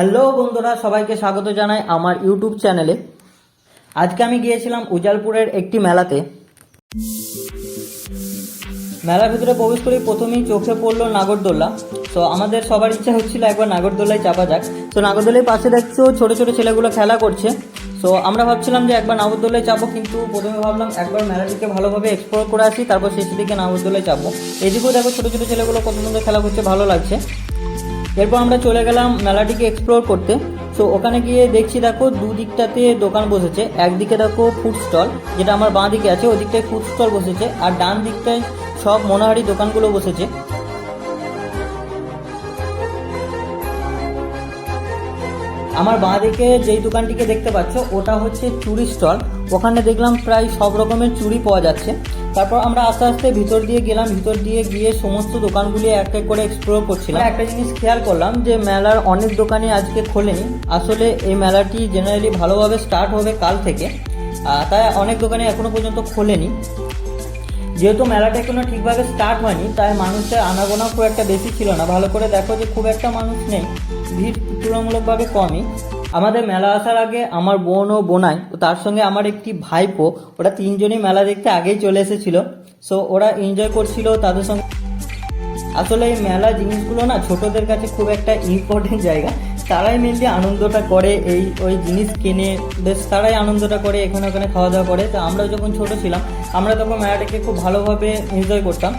Hello বন্ধুরা, সবাইকে স্বাগত জানাই আমার ইউটিউব চ্যানেলে। আজকে আমি গিয়েছিলাম উজালপুরের একটি মেলাতে। মেলার ভিতরে প্রবেশ করেই প্রথমেই চোখে পড়ল নাগরদোল্লা তো আমাদের সবার ইচ্ছা হচ্ছিল একবার নাগরদোল্লায় চাপা যাক। তো নাগরদোল্লার পাশে দেখছ ছোট ছোট ছেলেগুলো খেলা করছে। তো আমরা ভাবছিলাম যে একবার নাগরদোল্লায় চাপবো কিন্তু প্রথমে ভাবলাম একবার মেলাটিকে ভালোভাবে এক্সপ্লোর করে আসি, তারপর শেষের দিকে নাগরদোল্লায় চাপবো। এদিকেও দেখো ছোট ছোট ছেলেগুলো কত সুন্দর খেলা করছে, ভালো লাগছে। এরপর আমরা চলে গেলাম মেলাটিকে এক্সপ্লোর করতে। সো ওখানে গিয়ে দেখছি দেখো দুদিকটাতে দোকান বসেছে। একদিকে দেখো ফুড স্টল যেটা আমার বাঁ দিকে আছে, ওদিকটায় ফুড স্টল বসেছে। আর ডান দিকটায় সব মনোহারি দোকানগুলো বসেছে। আমার বাঁ দিকে যেই দোকানটিকে দেখতে পাচ্ছ, ওটা হচ্ছে চুড়ি স্টল ওখানে দেখলাম প্রায় সব রকমের চুড়ি পাওয়া যাচ্ছে। তারপর আমরা আস্তে আস্তে ভিতর দিয়ে গেলাম, ভিতর দিয়ে গিয়ে সমস্ত দোকানগুলি এক এক করে এক্সপ্লোর করছিলাম। একটা জিনিস খেয়াল করলাম যে মেলার অনেক দোকানে আজকে খোলেনি। আসলে এই মেলাটি জেনারেলি ভালোভাবে স্টার্ট হবে কাল থেকে। তাই অনেক দোকানে এখনও পর্যন্ত খোলেনি। যেহেতু মেলাটা এখনও ঠিকভাবে স্টার্ট হয়নি, তাই মানুষের আনাগোনা খুব একটা বেশি ছিল না। ভালো করে দেখো যে খুব একটা মানুষ নেই, ভিড় তুলনামূলকভাবে কমই। আমাদের মেলা আসার আগে আমার বোন ও বোনাই তার সঙ্গে আমার একটি ভাইপো, ওরা তিনজনই মেলা দেখতে আগেই চলে এসেছিল। সো ওরা এনজয় করছিল তাদের সঙ্গে। আসলে এই মেলা জিনিসগুলো না ছোটদের কাছে খুব একটা ইম্পর্টেন্ট জায়গা। তারাই মেনলি আনন্দটা করে এই, ওই জিনিস কিনে, বেশ তারাই আনন্দটা করে এখানে ওখানে খাওয়া দাওয়া করে। তো আমরা যখন ছোট ছিলাম, আমরা তখন মেলাটাকে খুব ভালোভাবে এনজয় করতাম।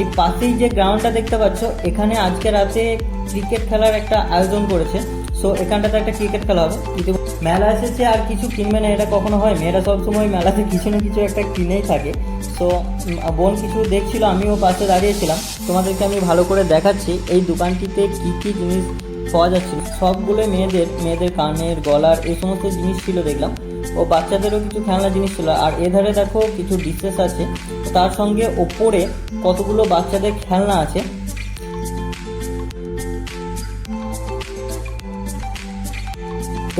এই পাশেই যে গ্রাউন্ডটা দেখতে পাচ্ছ, এখানে আজকে রাতে ক্রিকেট খেলার একটা আয়োজন করেছে। সো এখানটাতে একটা ক্রিকেট খেলা হবে। ইতিমধ্যে মেলা এসেছে আর কিছু কিনবে না, এটা কখনো হয়। মেয়েরা সবসময় মেলাতে কিছু না কিছু একটা কিনেই থাকে। তো বোন কিছু দেখছিল, আমিও পাশে দাঁড়িয়েছিলাম। তোমাদেরকে আমি ভালো করে দেখাচ্ছি। এই দোকানটিতে কি কি জিনিস পাওয়া যাচ্ছিল। সবগুলো মেয়েদের মেয়েদের কানের গলার এই সমস্ত জিনিস ছিল দেখলাম। ও বাচ্চাদেরও কিছু খেলনা জিনিস ছিল। আর এধারে দেখো কিছু ডিসেস আছে। তার সঙ্গে ওপরে কতগুলো বাচ্চাদের খেলনা আছে।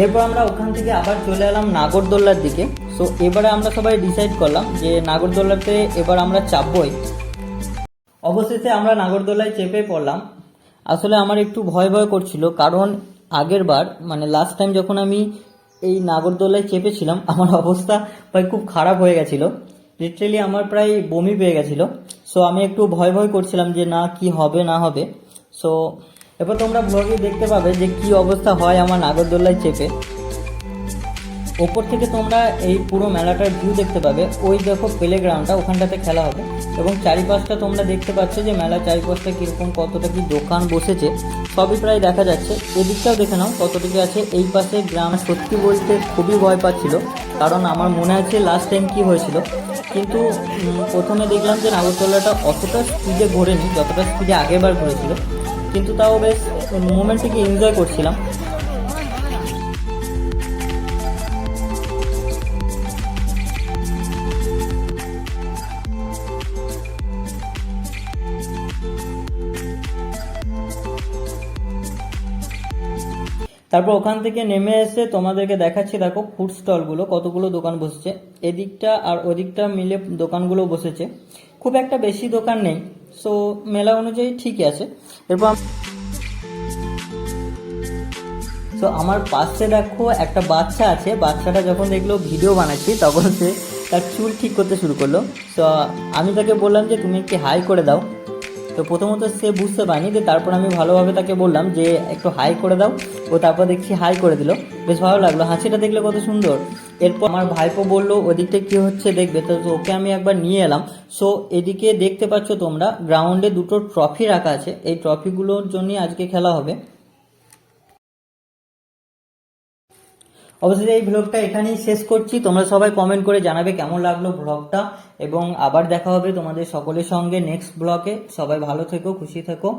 এরপর আমরা ওখান থেকে আবার চলে এলাম নাগরদোল্লার দিকে। সো এবারে আমরা সবাই ডিসাইড করলাম যে নাগরদোল্লাতে এবার আমরা চাপবই। অবশেষে আমরা নাগরদোলায় চেপে পড়লাম। আসলে আমার একটু ভয় ভয় করছিল, কারণ আগের বার মানে লাস্ট টাইম যখন আমি এই নাগরদোলায় চেপেছিলাম, আমার অবস্থা প্রায় খুব খারাপ হয়ে গেছিল। লিটারেলি আমার প্রায় বমি পেয়ে গেছিল। সো আমি একটু ভয় ভয় করছিলাম যে না, কি হবে, না হবে। সো এবার তোমরা ব্লগে দেখতে পাবে যে কি অবস্থা হয় আমার নাগরদোল্লায় চেপে। ওপর থেকে তোমরা এই পুরো মেলাটার ভিউ দেখতে পাবে। ওই দেখো প্লে গ্রাউন্ডটা ওখানটাতে খেলা হবে। এবং চারিপাশটা তোমরা দেখতে পাচ্ছ যে মেলার চারিপাশটা কীরকম, কতটা কি দোকান বসেছে। সবই প্রায় দেখা যাচ্ছে। এদিকটাও দেখে নাও কতটুকু আছে। এই পাশে গ্রাম সত্যি বলতে খুবই ভয় পাচ্ছিল। কারণ আমার মনে আছে লাস্ট টাইম কি হয়েছিল। কিন্তু প্রথমে দেখলাম যে নাগরতলাটা অতটা স্পিডে ঘোরেনি, যতটা স্পিডে আগেরবার ঘুরেছিল। কিন্তু তাও বেশ মোমেন্টটিকে এনজয় করছিলাম। তারপর ওখান থেকে নেমে এসে তোমাদেরকে দেখাচ্ছি, দেখো ফুড স্টলগুলো কতগুলো দোকান বসেছে। এদিকটা আর ওদিকটা মিলে দোকানগুলো বসেছে। খুব একটা বেশি দোকান নেই সো মেলা অনুযায়ী ঠিকই আছে। এরপর তো আমার পাশে দেখো একটা বাচ্চা আছে, বাচ্চাটা যখন দেখল ভিডিও বানাচ্ছি, তখন সে তার চুল ঠিক করতে শুরু করল। তো আমি তাকে বললাম যে, তুমি একটি হাই করে দাও। তো প্রথমত সে বুঝতে পারেনি যে তারপর আমি ভালোভাবে তাকে বললাম যে, একটু হাই করে দাও। ও তারপর দেখছি হাই করে দিল। বেশ ভালো লাগল, হাসিটা দেখলে কত সুন্দর। এরপর আমার ভাইপো বলল, ওদিকটা কি হচ্ছে দেখবে? তো ওকে আমি একবার নিয়ে এলাম। সো এদিকে দেখতে পাচ্ছ তোমরা, গ্রাউন্ডে দুটো ট্রফি রাখা আছে। এই ট্রফিগুলোর জন্যই আজকে খেলা হবে। অবশ্যই এই ব্লগটা এখানেই শেষ করছি। তোমরা সবাই কমেন্ট করে জানাবে কেমন লাগল ব্লগটা এবং আবার দেখা হবে তোমাদের সকলের সঙ্গে নেক্সট ব্লগে সবাই ভালো থেকো, খুশি থেকো।